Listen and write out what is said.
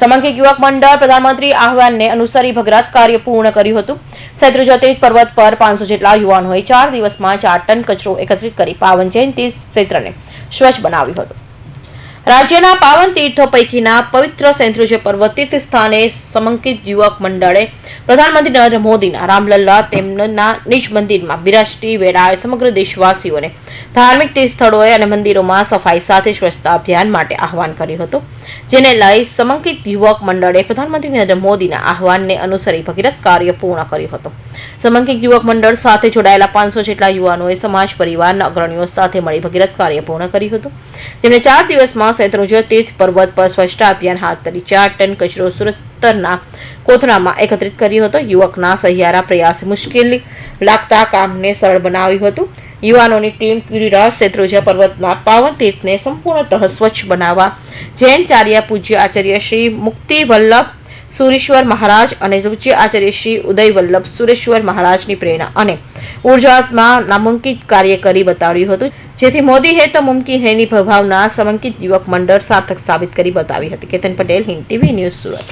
સમંખિક યુવક મંડળ પ્રધાનમંત્રી આહવાનને અનુસરી ભગરાત કાર્ય પૂર્ણ કર્યું હતું. શેત્રુંજય તીર્થ પર્વત પર પાંચસો જેટલા યુવાનોએ ચાર દિવસમાં ચાર ટન કચરો એકત્રિત કરી પાવન જૈન તીર્થ ક્ષેત્રને સ્વચ્છ બનાવ્યું હતું. રાજ્યના પાવન તીર્થો પૈકીના પવિત્ર સેન્દ્રુજ્ય પર્વત તીર્થ સ્થાને સમંકિત યુવક મંડળે પ્રધાનમંત્રી નરેન્દ્ર મોદીના રામલલ્લા, તેમના નિજ મંદિરમાં બિરાજતી વેળાએ સમગ્ર દેશવાસીઓને ધાર્મિક તીર્થ સ્થળોએ અને મંદિરોમાં સફાઈ સાથે સ્વચ્છતા અભિયાન માટે આહવાન કર્યું હતું, જેને લઈ સમંકિત યુવક મંડળે પ્રધાનમંત્રી નરેન્દ્ર મોદીના આહવાનને અનુસરી ભગીરથ કાર્ય પૂર્ણ કર્યું હતું. સમંકિત યુવક મંડળ સાથે જોડાયેલા પાંચસો જેટલા યુવાનોએ સમાજ પરિવારના અગ્રણીઓ સાથે મળી ભગીરથ કાર્ય પૂર્ણ કર્યું હતું. જેમણે ચાર દિવસમાં શેત્રુંજય તીર્થ પર્વત પર સ્વચ્છતા અભિયાન હાથ ધરી ચાર ટન કચરો સુરતના કોથળામાં એકત્રિત કર્યો હતો. યુવકના સહિયારા પ્રયાસ મુશ્કેલી લાગતા કામને સરળ બનાવ્યું હતું. યુવાનોની ટીમ ગિરિરાજ શેત્રુંજય પર્વતના પાવન તીર્થને સંપૂર્ણતઃ સ્વચ્છ બનાવવા જૈન ચાર્ય પૂજ્ય આચાર્ય શ્રી મુક્તિ વલ્લભ સુરેશ્વર મહારાજ અને પૂજ્ય આચાર્ય શ્રી ઉદય વલ્લભ સુરેશ્વર મહારાજની પ્રેરણા અને ઉર્જામાં નામાંકિત કાર્ય કરી બતાવ્યું હતું. જેથી મોદી હે તો મુમકી હૈની ભાવના સમંકિત યુવક મંડળ સાર્થક સાબિત કરી બતાવી હતી. Ketan Patel, Hind TV news Surat.